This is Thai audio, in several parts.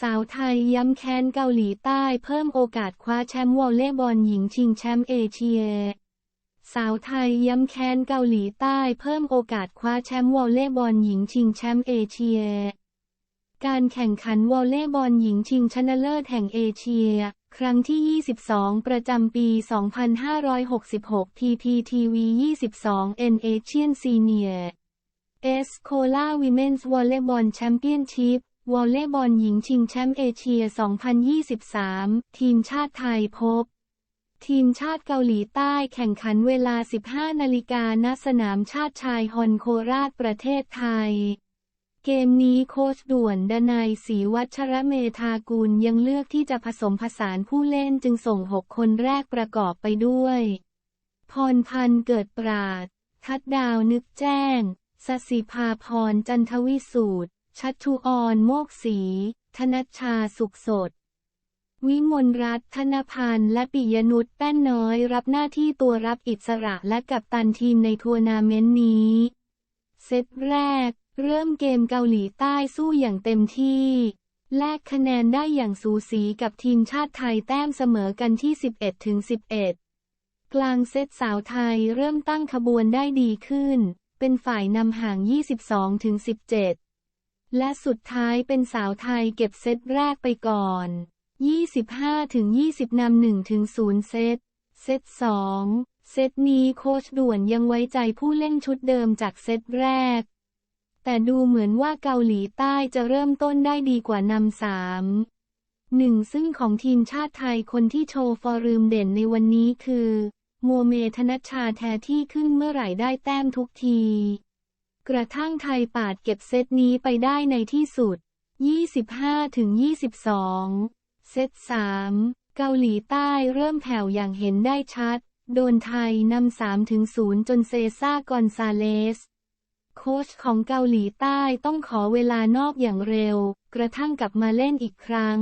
สาวไทยย้ำแค้นเกาหลีใต้เพิ่มโอกาสคว้าแชมป์วอลเลย์บอลหญิงชิงแชมป์เอเชีย สาวไทยย้ำแค้นเกาหลีใต้เพิ่มโอกาสคว้าแชมป์วอลเลย์บอลหญิงชิงแชมป์เอเชีย การแข่งขันวอลเลย์บอลหญิงชิงชนะเลิศแห่งเอเชีย ครั้งที่ 22 ประจำปี 2566 PPTV 22 N Asian Senior เอสโคลา วอลเลย์บอลแชมเปี้ยนชิพวอลเลย์บอลหญิงชิงแชมป์เอเชีย 2023 ทีมชาติไทยพบ ทีมชาติเกาหลีใต้แข่งขันเวลา 15 นาฬิกาณสนามชาติชายฮอนโคราชประเทศไทย เกมนี้โค้ชด่วนดนายศรีวัชระเมธากุลยังเลือกที่จะผสมผสานผู้เล่นจึงส่ง 6 คนแรกประกอบไปด้วย พรพันธ์เกิดปราด ทัดดาวนึกแจ้งสสิภาพรจันทวิสูตร ชัชชุออนโมกศรีธนัชชาสุขสด วิมลรัตน์ธนพันธ์และปิยนุชแป้นน้อยรับหน้าที่ตัวรับอิสระและกัปตันทีมในทัวร์นาเมนต์นี้ เซตแรก เริ่มเกมเกาหลีใต้สู้อย่างเต็มที่ แลกคะแนนได้อย่างสูสีกับทีมชาติไทยแต้มเสมอกันที่ 11ถึง11กลางเซตสาวไทยเริ่มตั้งขบวนได้ดีขึ้น เป็นฝ่ายนำห่าง 22ถึง17 และสุดท้ายเป็นสาวไทยเก็บเซตแรกไปก่อน 25ถึง20 นำ1ถึง0เซต เซต 2 เซตนี้โค้ชด่วนยังไว้ใจผู้เล่นชุดเดิมจากเซตแรก แต่ดูเหมือนว่าเกาหลีใต้จะเริ่มต้นได้ดีกว่านำสามหนึ่งซึ่งของทีมชาติไทยคนที่โชว์ฟอร์มเด่นในวันนี้คือ โมเมธนชชาแทที่ขึ้นเมื่อไหร่ได้แต้มทุกที กระทั่งไทยปาดเก็บเซตนี้ไปได้ในที่สุด 25ถึง22 เซต 3 เกาหลีใต้เริ่มแผ่วอย่างเห็นได้ชัด โดนไทยนำ3ถึง0จนเซซ่ากอนซาเลส โค้ชของเกาหลีใต้ต้องขอเวลานอกอย่างเร็ว กระทั่งกลับมาเล่นอีกครั้ง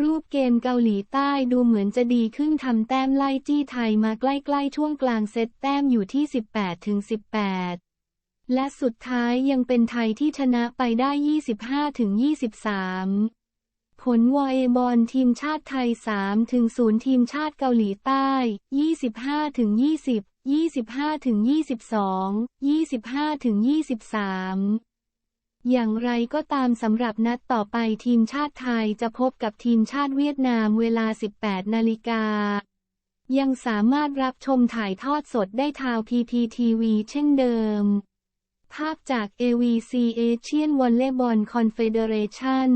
รูปเกมเกาหลีใต้ดูเหมือนจะดีขึ้นทำแต้มไล่จี้ไทยมาใกล้ๆช่วงกลางเซตแต้มอยู่ที่ 18ถึง18 และสุดท้ายยังเป็นไทยที่ชนะไปได้ 25ถึง23 ผลวอลเลย์บอลทีมชาติไทย3ถึง0ทีมชาติเกาหลีใต้ 25ถึง20 25ถึง22 25ถึง23อย่างไรก็ตามสำหรับนัดต่อไปทีมชาติไทยจะพบกับทีมชาติเวียดนามเวลา 18 นาฬิกา ยังสามารถรับชมถ่ายทอดสดได้ทาง PPTV เช่นเดิม ภาพจาก AVC Asian Volleyball Confederation